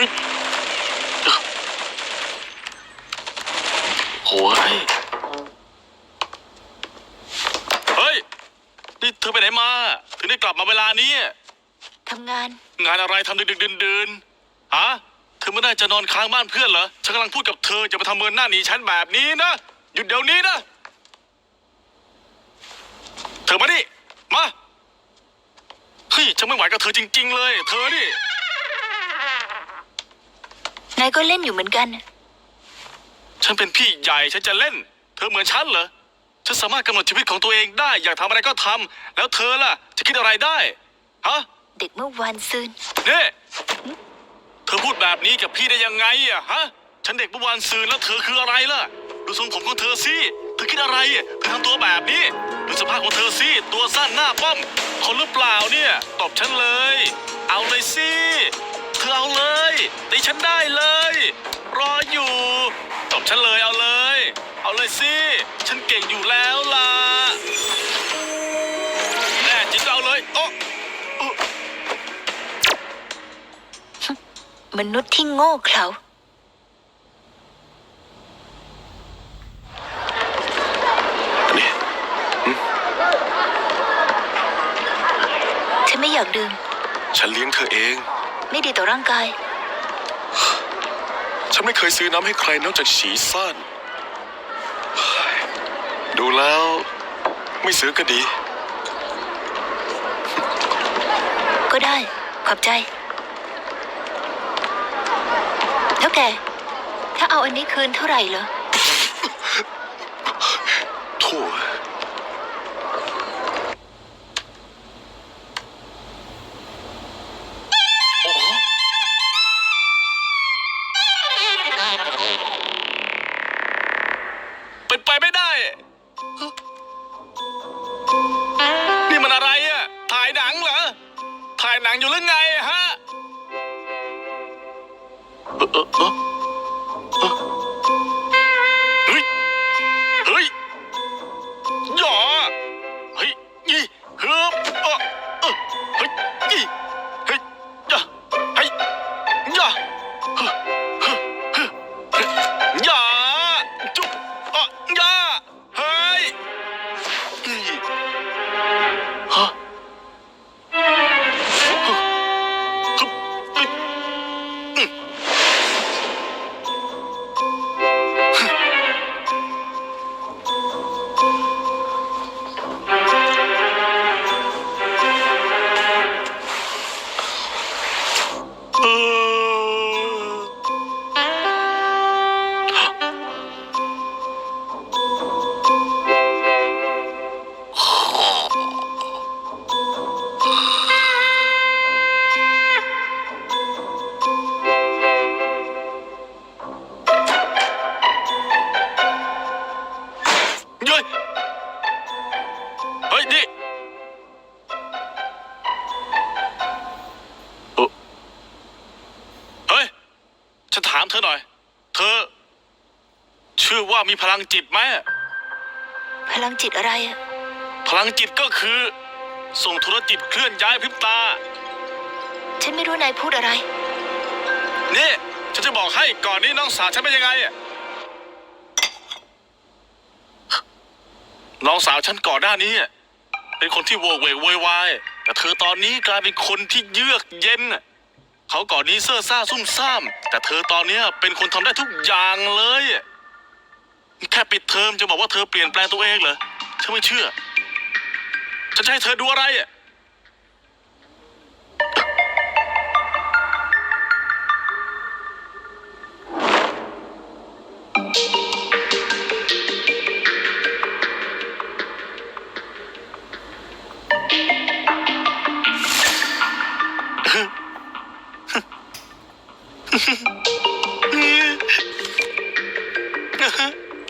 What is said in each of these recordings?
ฮ้ยโอ้ยเฮ้ย นี่เธอไปไหนมา ถึงได้กลับมาเวลานี้ ทำงาน งานอะไรทำดึกดึกดื่นดื่นๆฮะ เธอไม่ได้จะนอนค้างบ้านเพื่อนเหรอ ฉันกำลังพูดกับเธอจะมาทำเมินหน้าหนีฉันแบบนี้นะ หยุดเดี๋ยวนี้นะ เธอมาดิ มา เฮ้ย ฉันไม่ไหวกับเธอจริง ๆ เลย เธอนี่ นายก็เล่นอยู่เหมือนกัน ฉันเป็นพี่ใหญ่ฉันจะเล่น เธอเหมือนฉันเหรอ ฉันสามารถกำหนดชีวิตของตัวเองได้ อยากทำอะไรก็ทำ แล้วเธอล่ะ จะคิดอะไรได้ ฮะ เด็กเมื่อวานซืนนี่เธอพูดแบบนี้กับพี่ได้ยังไงอะฮะ ฉันเด็กเมื่อวานซืนแล้วเธอคืออะไรล่ะ ดูทรงผมของเธอสิ เธอคิดอะไรอะเธอทำตัวแบบนี้ ดูสภาพของเธอสิ ตัวสั้นหน้าป้อม คนหรือเปล่าเนี่ยตบฉันเลย เอาเลยสิ เธอเอาเลยตีฉันได้เลย รออยู่ตบฉันเลยเอาเลย เอาเลยสิ ฉันเก่งอยู่แล้วล่ะ แน่จริงก็เอาเลยโอ้มนุษย์ที่โง่เขลานี่ฉันไม่อยากดื่ม ฉันเลี้ยงเธอเอง ไม่ดีต่อร่างกาย ฉันไม่เคยซื้อน้ำให้ใครนอกจากฉีซ่านเฮ้ยดูแล้วไม่ซื้อก็ดี ก็ได้ ขอบใจเท่าแก่ถ้าเอาอันนี้คืนเท่าไหร่เหรอ เถามเธอหน่อย เธอ ชื่อว่ามีพลังจิตไหมพลังจิตอะไรอะพลังจิตก็คือ ส่งโทรจิตเคลื่อนย้ายพริบตา ฉันไม่รู้นายพูดอะไร นี่ฉันจะบอกให้ก่อนนี้น้องสาวฉันเป็นยังไงอะน้องสาวฉันก่อนหน้านี้อะเป็นคนที่โวกเวกโวยวายแต่เธอตอนนี้กลายเป็นคนที่เยือกเย็นอะ เขาก่อนนี้เซ่อซ่าซุ่มซ่าม แต่เธอตอนเนี้ยเป็นคนทำได้ทุกอย่างเลย แค่ปิดเทอมจะบอกว่าเธอเปลี่ยนแปลงตัวเองเหรอฉันไม่เชื่อฉันจะให้เธอดูอะไรอะ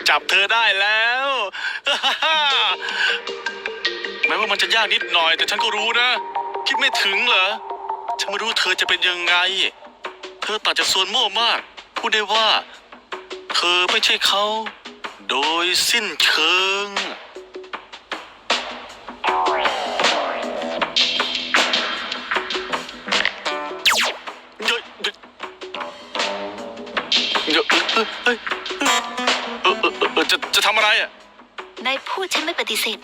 จับเธอได้แล้วแม้ว่ามันจะยากนิดหน่อยแต่ฉันก็รู้นะ คิดไม่ถึงเหรอ ฉันไม่รู้เธอจะเป็นยังไง เธอต่างจากส่วนโม่มาก พูดได้ว่า เธอไม่ใช่เขา โดยสิ้นเชิง เออเออจะจะทำอะไรอะ นายพูดฉันไม่ปฏิเสธ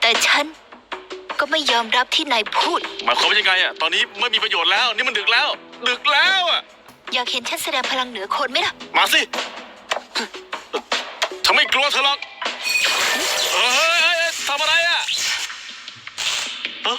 แต่ฉันก็ไม่ยอมรับที่นายพูด หมายความว่ายังไงอะ ตอนนี้ไม่มีประโยชน์แล้ว นี่มันดึกแล้ว ดึกแล้วอะ อยากเห็นฉันแสดงพลังเหนือคนไหมล่ะ มาสิฉันไม่กลัวเธอหรอกเฮ้ยทำอะไรอะเอ้